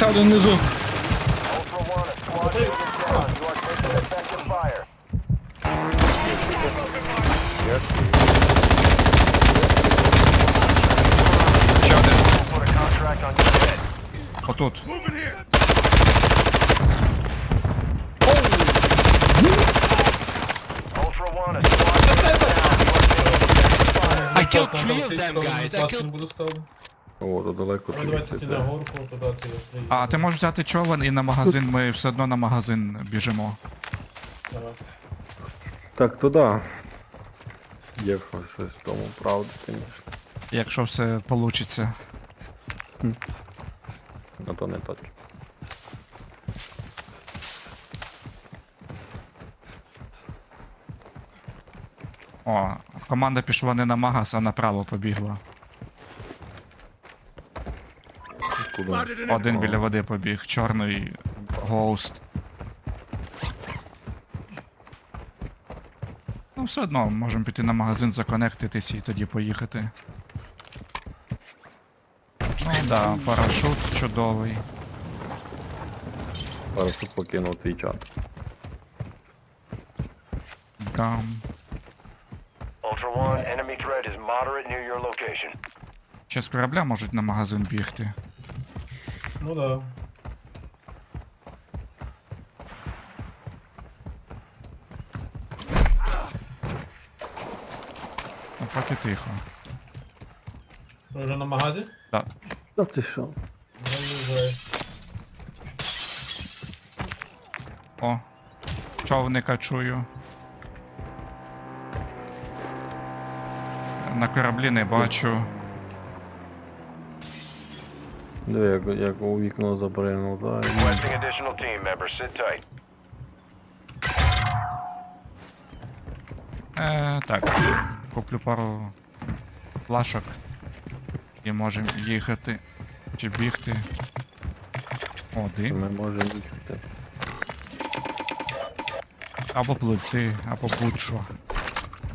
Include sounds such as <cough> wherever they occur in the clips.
Aşağı dön Nezu. İçeride. Atı at. I killed three of them guys. I killed... Bunu saldım. О, то далеко Ну, давайте ті горку, туди ти приїдеш. А ти можеш взяти човен і на магазин, ми все одно на магазин біжимо. Давай. Так, то да. Є щось, в тому, правда, звісно. Якщо все вийде. А то не точно. О, команда пішла не на магаз, а направо побігла. Куди? Один біля води побіг, чорний гоуст. Ну, все одно можемо піти на магазин, законектитись і тоді поїхати. Ну да, парашут чудовий. Парашут покинув твій чат. Там. Ultra One, enemy threat is moderate near your location. Ще з корабля можуть на магазин бігти. Ну да. Ну поки тихо. Ви вже на магазі? Да. Та ти що? Заїжджай. О, човника чую. На кораблі не бачу. Диви, як, як у вікно запригнув, да. і- Requesting additional team members. Sit tight. Е, так, куплю пару плашок і можемо їхати чи бігти. О, Ми дим. можемо їхати. Або пливти, або будь-що.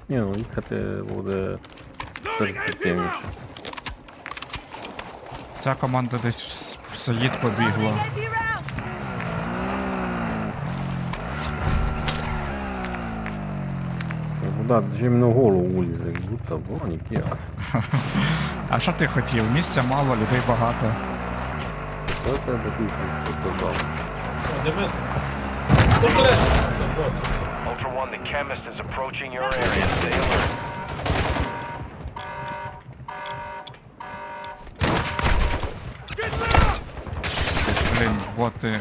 Ні, ну їхати буде перспективніше. Ця команда десь в Саїд побігла. Вода джим на голову улізе, як будто бронік є. <laughs> А що ти хотів? Місця мало, людей багато. Що я тебе щось показав? Все, вот. Ultra One, the chemist is approaching your area. Stay alert. Блін, боти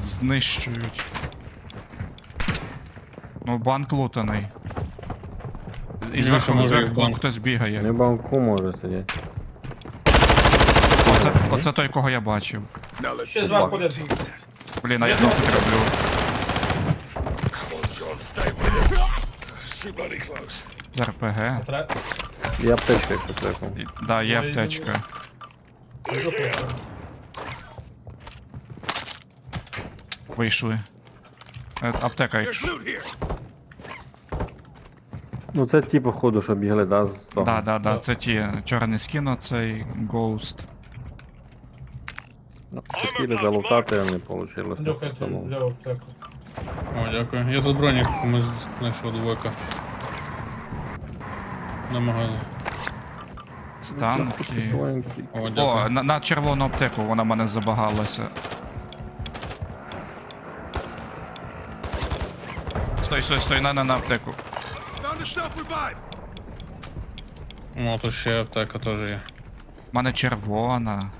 знищують. Ну, банк лутаний. І Ні, зверху, і зверху банк. хтось бігає. Не банку може сидіти. Оце, оце той, кого я бачив. Ще зверху один. Блін, а я тут роблю. З РПГ. Тре. І аптечка, якщо треба. І- Да, є аптечка. Іду просто. Вийшли. Е, Аптека, якщо. Ну це ті, походу, що бігли, да, з того. Да, да, да, це ті чорний скін, оцей Ghost. Ну, Хотіли залутати, а не вийшло. Тому аптеку. О, дякую. Я тут бронік комусь знайшов двойка. На магазин. Станки. Слоньки. О, О, дякую. на, на червону аптеку вона в мене забагалася. Стой, стой, стой, на, на, на аптеку. О, тут ще аптека теж є. У мене червона.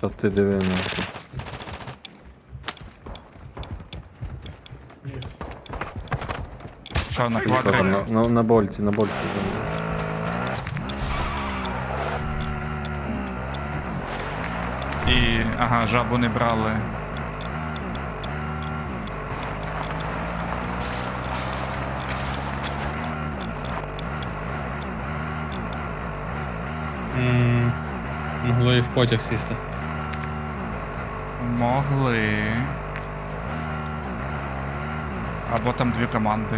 Та ти диви на це. Їх. Що на там, квадрик? на, на, на больці, на больці. І. Ага, жабу не брали. могли в потяг сісти. Могли. Або там дві команди.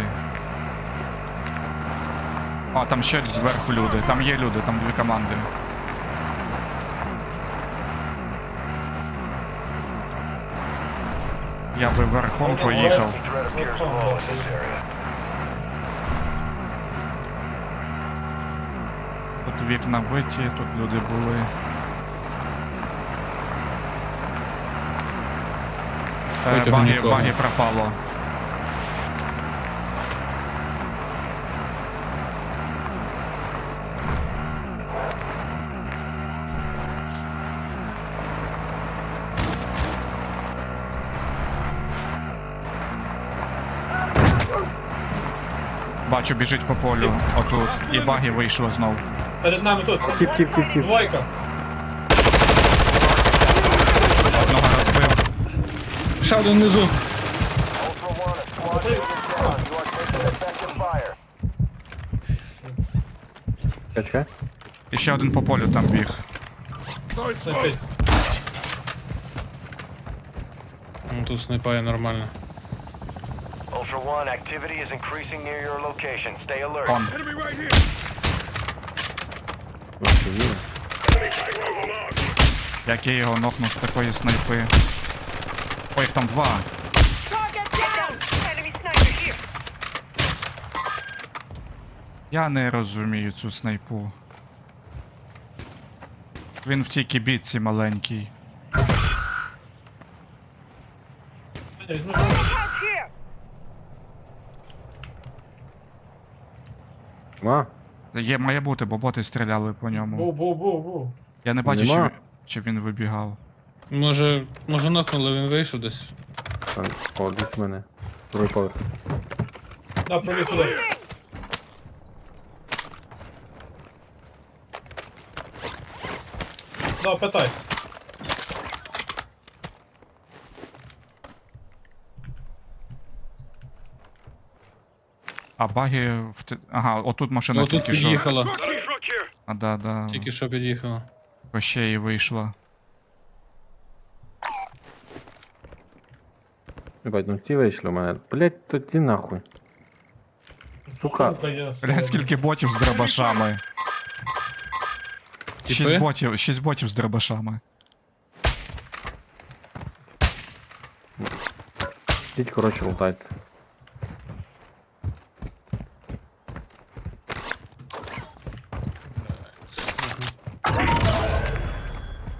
А, там ще зверху люди. Там є люди, там дві команди. Я би верхом поїхав. Тут вікна биті, тут люди були. Е, баги, нікого. баги пропало. Бачу, біжить по полю отут. І баги вийшло знов. Перед нами тут. Тіп, тіп, тіп, тіп. Двойка. Одного розбив. Ще один внизу. Ultra One, a squad mate is down. You are taking effective fire. Чекай. І ще один по полю там біг. Ну, Тут снайпає нормально. Ultra One, activity is increasing near your location. Stay alert. Он. Що? Як я його нокнув з такої снайпи. Ой, їх там два. Я не розумію цю снайпу. Він в тій кібітці маленькій. Візьми. Ма? Є, має бути, бо боти стріляли по ньому. Був. Я не бачу, чи, Нема. він- чи він вибігав. Може, може нокнули, він вийшов десь. Так, десь в мене. Другий поверх. Да, пробіг туди. Да, питай. А баги в т- Ага, отут машина Ну тут тільки що. під'їхала. А, да, да. Тільки що під'їхала. По ще і вийшла. Ебать, ну ті вийшли в мене. Блять, то ті нахуй. Сука. Сука, я. Блядь, скільки ботів з дробашами. Тіпи? Шість ботів, шість ботів з дробашами. Ідіть, коротше, лутайте.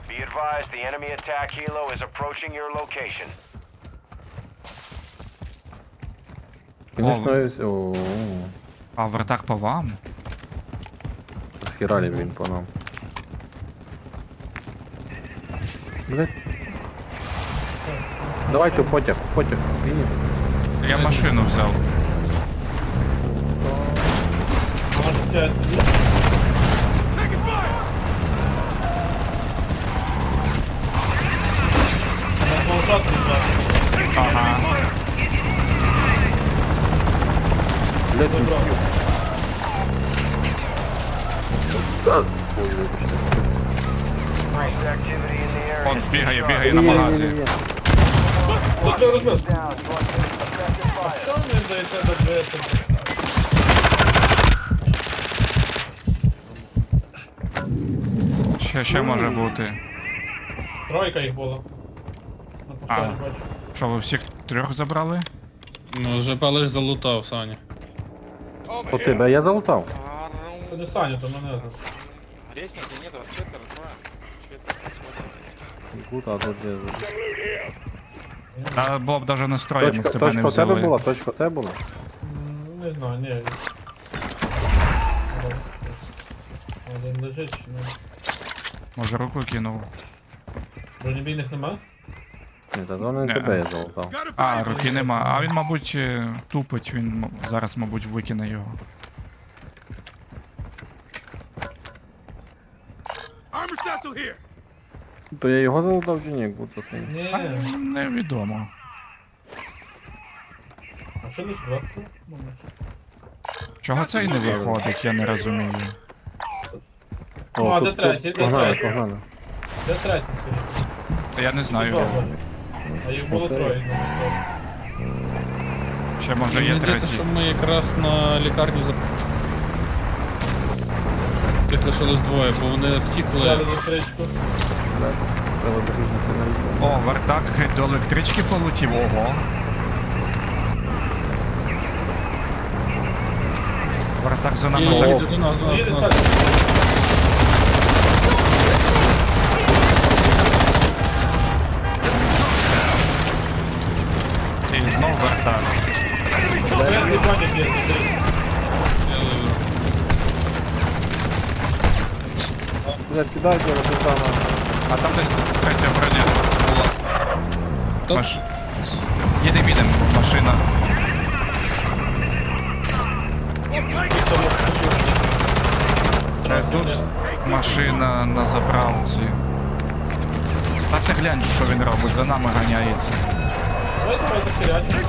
Be advised, the enemy attack helo is approaching your location. Звісно, ось- о, А вертак по вам? хіралі він по нам. Блять. Давайте в потяг, в потяг. Змініть. Я машину взяв. Аж п'ять. На планшетці, блядь. Ага. Area. Он бігає, бігає на магазі. Розбив, розбив. А що не даєте до двері? Ще, ще може бути. Тройка їх було. Повторі А. бачу. Що, ви всіх трьох забрали? Ну, вже палиш залутав, Саня. По тебе я залутав. Це не Саня, то мене. Лестницы нету, свитер, откроем. Свитер, посмотрим. Кута, а тут де. Та було б навіть настроєм, Точка, тебе не точка у тебе взяли. була, точка у тебе була. М, Не знаю, ні. Один лежить чи ні? Може руку кинув. Бронебійних нема? Ні, та то не Не. тебе я залутав. А, руки нема. А він, мабуть, е, тупить, він м- зараз, мабуть, викине його. То я його залутав чи ні, як будто синій. Ні. А, невідомо. А що не зверху? Чого цей не виходить, я не розумію. Ну, а тут- де тут третій? Де Погнали, третій? погнали. Де третій? Та Я не знаю. Добре. А їх було троє. ну, Ще може Мені є здається, третій. що ми якраз на лікарні за... Тих лишилось двоє, бо вони втікли. Треба на. О, вертак до електрички полетів, ого. Вертак за нами Їде, так. їде до нас, до нас, Їде нас. так. Андрій. Я ловлю. Я розгортана. А там десь третя броня була. Маш... Їдем, їдем, машина. Тут машина на заправці. А ти глянь, що він робить, за нами ганяється. Давайте давай захилячимо.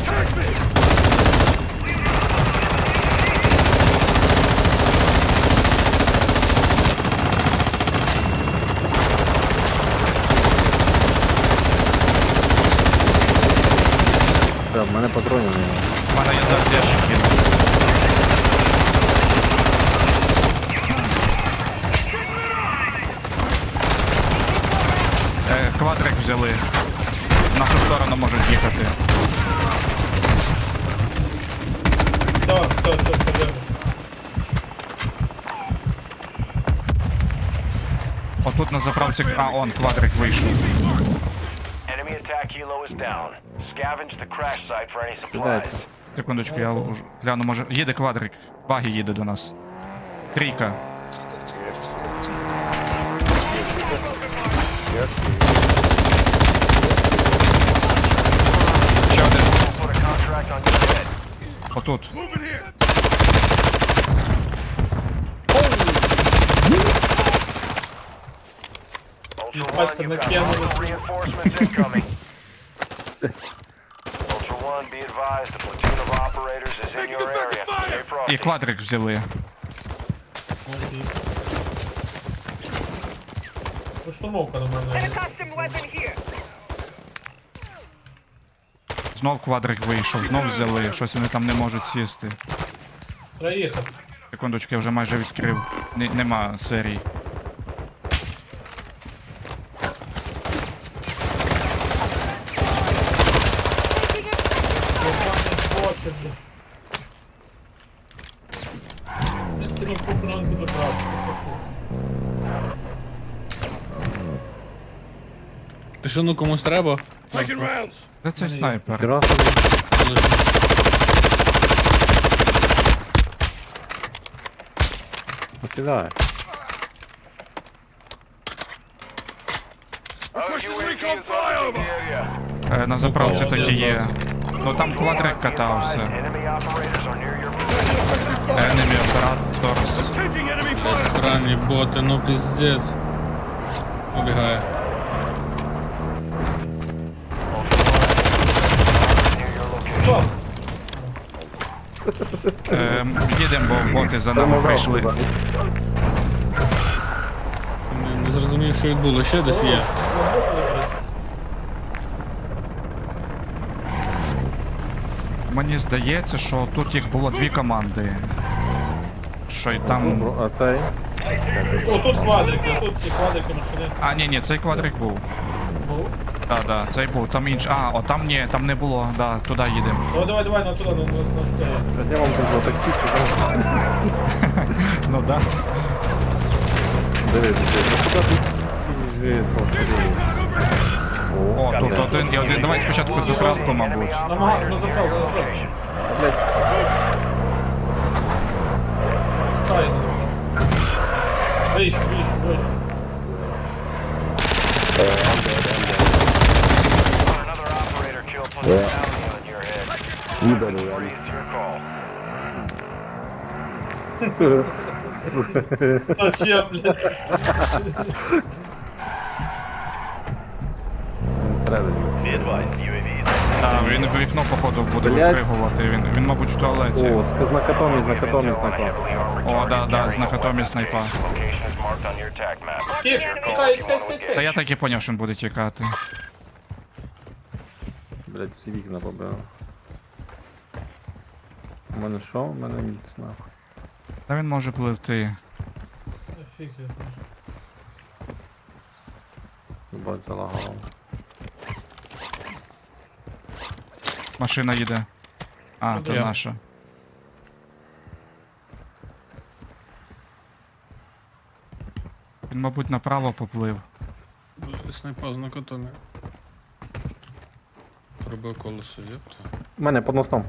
Так, в мене патронів немає. У мене є зараз ящики. Е, квадрик взяли. Сторону можуть їхати. Так, все, все, все. Отут на заправці. А, он квадрик вийшов. Enemy attack helo is down. Scavenge the crash site for any supplies. Секундочку, я уж- гляну, може. Їде квадрик. Багі їде до нас. Трійка. Ще один. Put a contract on your head. Отут. Ultra Пальцы One, you've got накинули. hostile reinforcements incoming. Ultra One, be advised, a platoon of operators is in your <laughs> area. Stay І frosty. квадрик взяли. Окей. Ну, штурмовка на Got a мене. custom weapon here. Знов квадрик вийшов, знов взяли. Щось вони там не можуть сісти. Проїхав. Секундочку, я вже майже відкрив. Н нема серій. Фокер, блядь. Я скинув купленку до правди. Ти що, ну комусь треба? Де цей снайпер? Хіра собі. Посідає. UAV is orbiting the area. Е, на заправці такі є. Ну там квадрик катався. Enemy operators are near your position. Enemy Operators. Странні боти, ну піздець. Убігає. Your location. Стоп! Е, їдемо, бо боти за нами прийшли. Не, зрозумів, що відбулося. Ще десь є. Мені здається, що тут їх було дві команди. Що й там. А цей? О, тут квадрики, тут ці квадрики машини. А, ні, ні, цей квадрик був. Був. Так, да, цей був. Там інш. А, о, там ні, там не було. Да, туди їдемо. Давай, давай, давай, на туди, на, на, на сюди. Я вам тут таксі чи там? <laughs> Ну да. Ну куди О, тут один і один. Давай спочатку заправку, мабуть. На мага, на заправку, заправку. Блять, Чекай, на Вище, вище, вище. Head. Three is your call. Зачем, блядь? всередині. Be advised, UAV is Так, він в вікно, походу, буде Блядь. випригувати. Він, він, мабуть, в туалеті. О, з on a знакомі. heavily armored О, да, да, знакотомі снайпа. Location is marked on your attack map. Тих, тікай, тікай, тікай. Та тікай. я так і поняв, що він буде тікати. Блять, всі вікна побили. У мене що? У мене ніц нахуй. Та він може пливти. Фіг я знаю. бо залагало. Машина їде. А, Ну, то я. наша. Він, мабуть, направо поплив. Снайпа з накатами. Пробив колесо, єпта. У мене під мостом.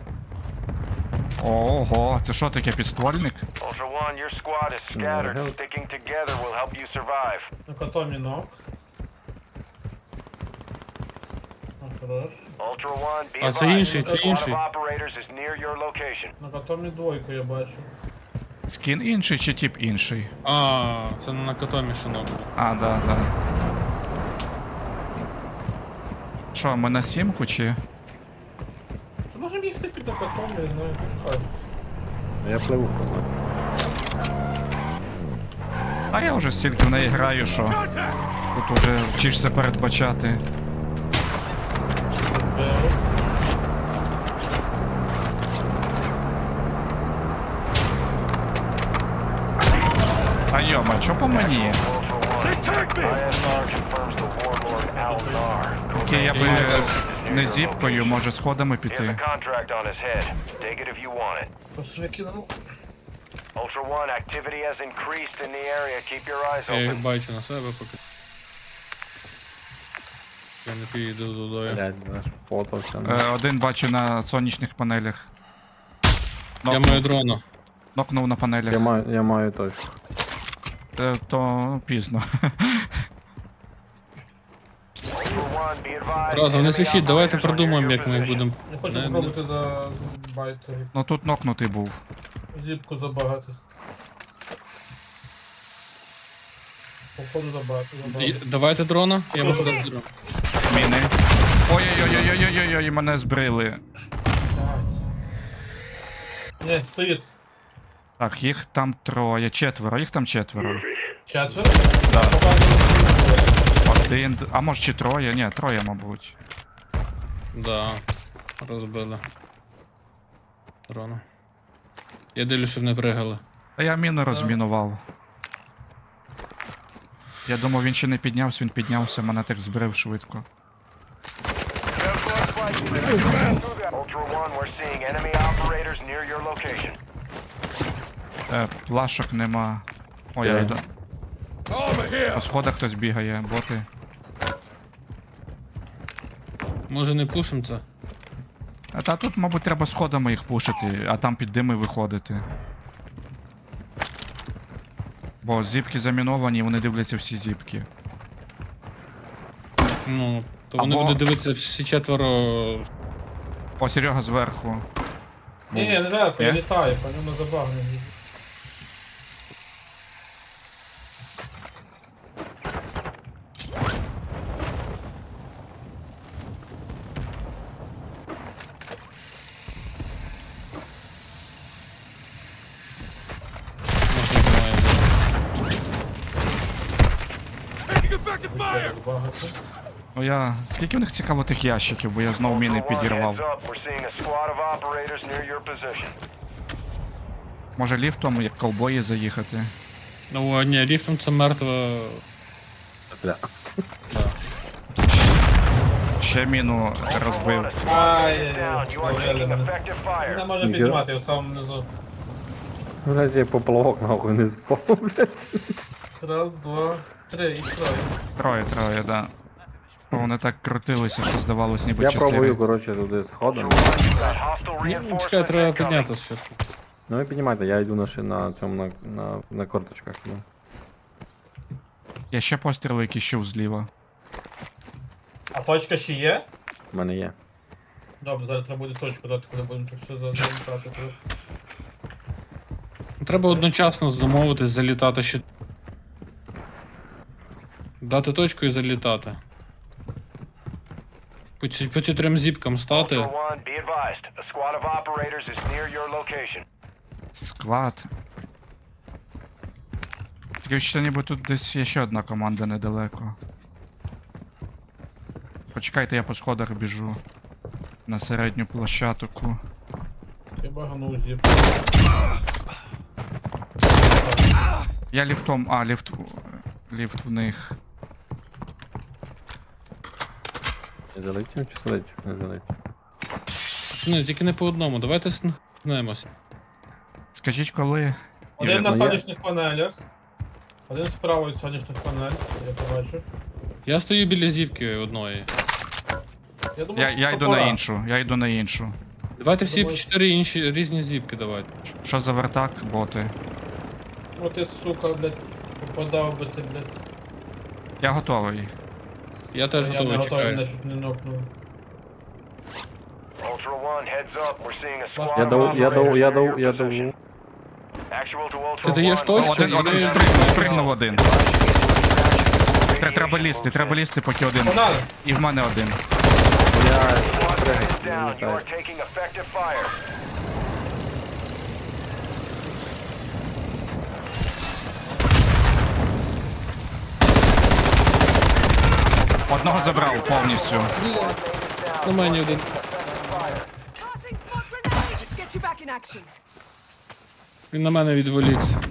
Ого, це що таке підствольник? Ultra One, your squad is scattered. help. Sticking together will help you survive. Котомі. Ну, хорош. Ultra One, be А, це advised, інший, це інший. of operators is near your location. На котомі двойку я бачу. Скін інший чи тип інший? А, це на накатомі шинок. А, да, да. Що, ми на сімку чи? Їхати під на я знаю, як. Я пливу. А я вже стільки в неї граю, що тут уже вчишся передбачати. А йома, чо по мені? Тільки я би не зіпкою, може сходами піти. Просто я. Ultra One, activity has increased in the area. Keep your eyes Я їх open. бачу на себе поки. Я не піду додою. Блядь, наш. Е, один бачу на сонячних панелях. Я Нокнув, маю дрона. нокнув на панелях. Я маю, я маю точку. Е, то пізно. <laughs> Ultra One, be advised. Разом не свічіть, давайте продумаємо, як ми їх будемо. Я хочу Не- не- попробувати за байт ну тут нокнутий був. зіпку забагати. Походу забагати, Й- забагати. Давайте дрона, я можу дати дрон. Міни. Ой-ой-ой-ой-ой-ой, мене збрили. Ні, стоїть. Так, їх там троє, четверо, їх там четверо. Четверо? Да. Один, а може чи троє? Ні, троє, мабуть. Да. Розбили. Дрона. Я дивлюсь, щоб не пригали. Та я міну розмінував. Я думав, він ще не піднявся, він піднявся, мене так збрив швидко. Ultra One, we're seeing enemy operators near your location. Е, плашок нема. О, я йду. По сходах хтось бігає, боти. Може не пушим це? А та тут, мабуть, треба сходами їх пушити, а там під дими виходити. Бо зіпки заміновані, вони дивляться всі зіпки. Ну, то вони Або- будуть дивитися всі четверо. О, Серега зверху. Ні, не я Є? літаю, по ньому забагнений. Може немає. Ще забагати. Ну я. Скільки в них цікаво тих ящиків, бо я знов міни підірвав. Може ліфтом, як ковбої заїхати. Ну, ні, ліфтом це мертва. Да. Ще міну розбив. Ай, Не може піднімати, я в самому низу. Блядь, я поплавок нахуй не спав, блядь. Раз, два, три і троє. Троє, троє, да. Бо Вони так крутилися, що здавалось ніби Я чотири. пробую, коротше, туди сходом. Reinforcements чекай, треба підняти спочатку. Ну і піднімайте, я йду на ши на цьому на, на, на корточках. Ну. Я ще постріли чув зліва. А точка ще є? В мене є. Добре, зараз треба буде точку дати, коли будемо так все залітати. Треба одночасно домовитись залітати ще. Дати точку і залітати. По, ці- по ці трьом зіпкам стати. Склад. Тільки що ніби тут десь є ще одна команда недалеко. Почекайте, я по сходах біжу. На середню площадку. Я баганув зіп. Я ліфтом. А, ліфт. Ліфт в них. Не залетів чи залетів? Не залетів. Ні, тільки не по одному, давайте снемося. Скажіть, коли. Один на ну я- сонячних панелях. Один справа від сонячних панель, я побачив. Я стою біля зіпки одної. Я думаю, Я, що я це йду пора. на іншу, я йду на іншу. Давайте всі Думаю, чотири інші різні зіпки давайте. Що за вертак, боти? Ну ти, сука, блядь, попадав би ти, блядь. Я готовий. Я теж Я не готовий готовий, мене чекаю. чуть не нокнув. Ultra One, heads up. We're seeing a squad Я of дав, я дав, я operators near дав, your я дав. position. Actual to Ultra Ти даєш One, точку? Один, один Ні. спригнув, спригнув один. Тре- Треба лізти, треба лізти, поки один. Погнали! І в мене один. Я Squad is down. You are taking effective fire. Одного забрав повністю. На мені один. Він на мене відволікся.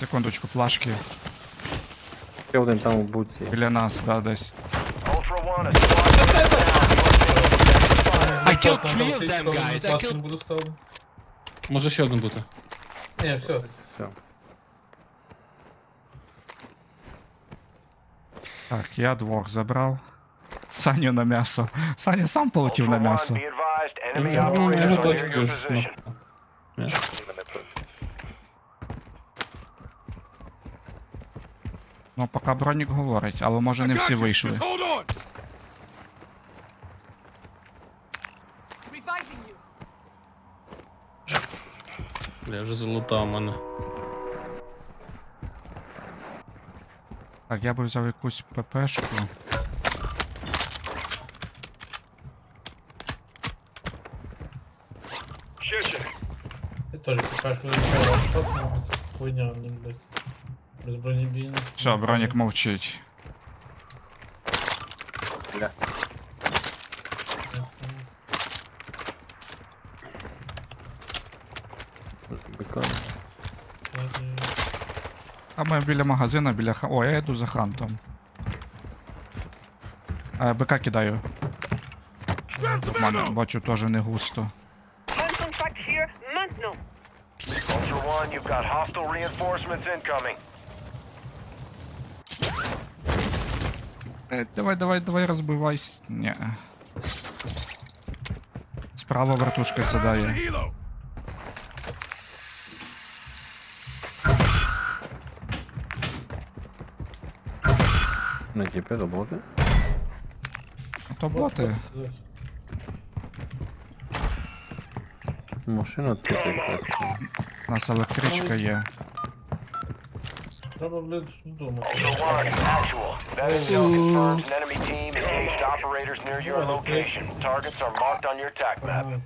Секундочку, плашки. Ще один там в буці. Біля нас, да, десь. I killed three of them, guys. I killed... Може ще один бути. Ні, все. Все. Так, я двох забрав. Саню на м'ясо. Саня сам полетів на м'ясо. Ну, ну. Ну, поки бронік говорить, але може не всі вийшли. Reviving you. Я вже залутав мене. Так, я би взяв якусь ППшку. Ти теж покажеш, що я хуйня, блядь. Без бронебійних. Все, бронік мовчить. Бля. Бикон. А ми біля магазина, біля ха. О, я йду за хантом. Е, БК кидаю. В мене бачу теж не густо. Ultra. Е, давай, давай, давай, розбивайся. Ні. Справа вертушка сідає. Не тіпи роботи. А то боти. Машина тут якась. У нас електричка є. Треба, блядь, думати. Ultra One, actual. That intel confirms an enemy team engaged operators near your location. Targets are marked on your attack map. Ага.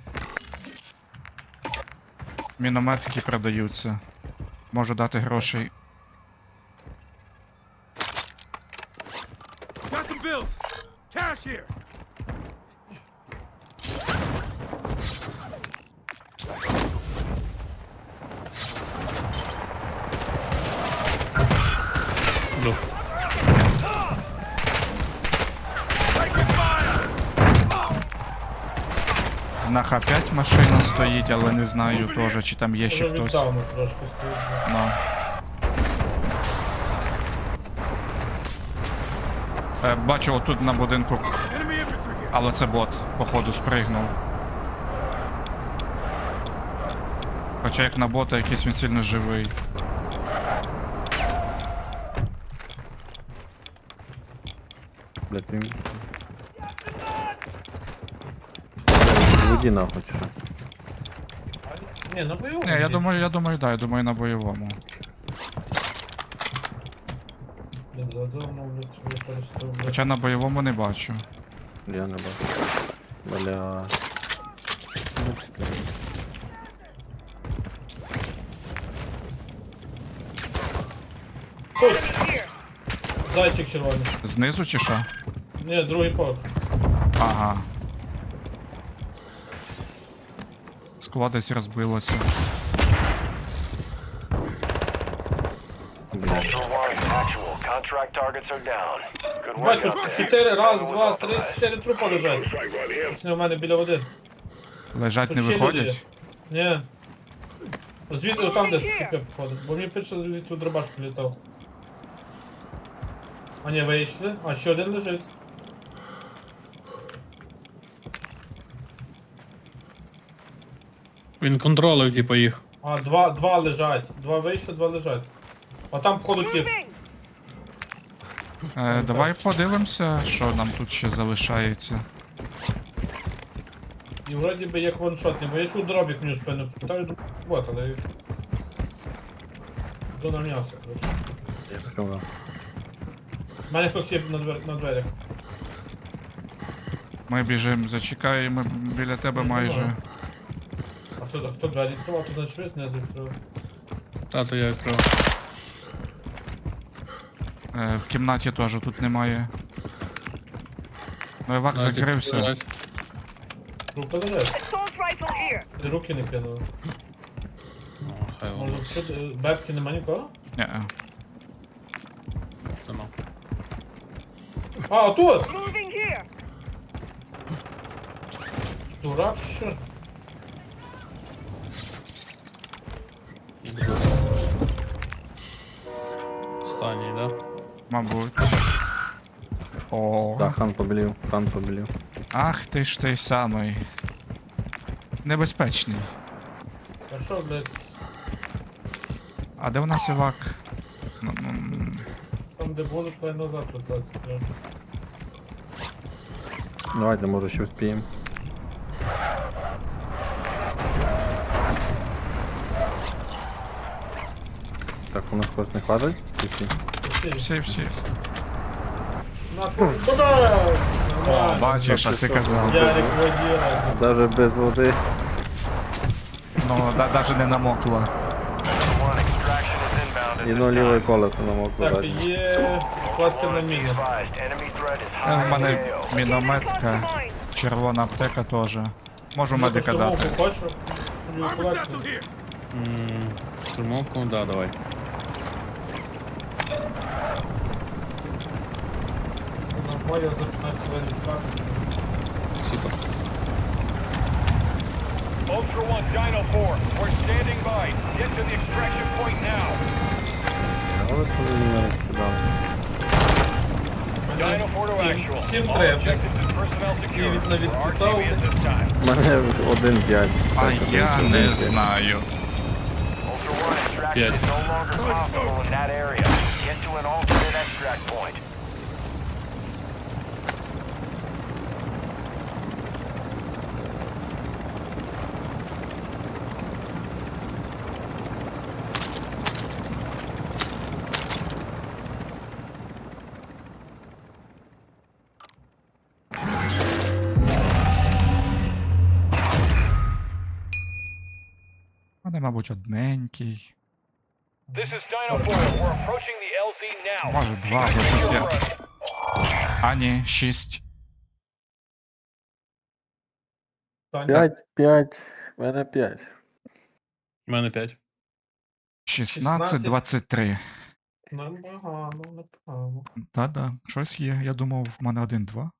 Мінометки продаються. Можу дати грошей. Got some bills. Cash here. Ду. На Х5 машина стоїть, але не знаю теж, чи там є ще хтось. віддавно трошки стоїть. Ну. Е, бачу отут на будинку, але це бот, походу, спригнув. Хоча як на бота якийсь він сильно живий. Блять, він. Воді нахуй що. Ні, на бойовому. Ні, я ні. думаю, я думаю, да, я думаю на бойовому. Блін, задумав, блядь. Хоча на бойовому не бачу. Я не бачу. Бля. Ну. Зайчик червоний. Знизу чи що? Ні, другий поверх. Ага. Бать, тут чотири, раз, два, три, чотири трупа лежать. Точно, у мене біля води. Лежать Тут не ще люди виходять. Ні. Звідти там десь тупе походить. Бо мені пише, звідти дробаш прилітав. А ні, вийшли. А ще один лежить. Він контролив, типу, їх. А, два, два лежать. Два вийшли, два лежать. А там походу тип. Е, давай подивимося, що нам тут ще залишається. І вроді би як ваншотний, бо я чув дробік мені в спину. Та й вот, але. До на м'ясо, коротше. У мене хтось є на, двер... на дверях. Ми біжимо, зачекаємо біля тебе майже. Хто, хто двері відкривав? Тут значить весь не відкривав. Тато я відкрив. Е, в кімнаті теж тут немає. Ну, Евак закрився. Assault rifle here. Ти руки не хай воно. Може, що ти- бебки нема нікого? Ні. Це мав. А, тут! Moving here. Дурак, що? Мабуть. О, Так, хан побілів, хан побілів. ах ти ж той самий. Небезпечний. А що, блядь? А де у нас Евак? Ну, ну, м, Там де були, хай назад питатися. Давайте, може, ще вспіємо. Так, у нас хтось не хватить? Всі? всі, всі. Нахуй, куда? О, бачиш, а ти казав. Ярик воділа. Даже без води. Ну, да, навіть не намокла. One extraction is inbound І ну ліве колесо намокло. Так, є кластерна Be міна. advised, enemy threat is Е, high У мене мінометка, червона аптека теж. Можу медика дати. Хочу Штурмовку, да, давай. Нормально за 15 хвилин відкатися. Сіпа. Ultra One, Dino 4, we're standing by. Get to the extraction point now. Але коли мене не скидав. Dino 4 to Сім- actual. сім All треба. objectives and personnel secure. від- навіть For our писав. TV at this time. У мене 1-5. А я не знаю. Ultra One, extraction Пять. is no longer possible in that area. Get to an alternate extract point. LZ now. Може, два, бо щось я. А ні, шість. 5, 5, у мене 5. У мене 5. 16, 23. Непогано, непогано. Та-да, щось є. Я думав, в мене один-два.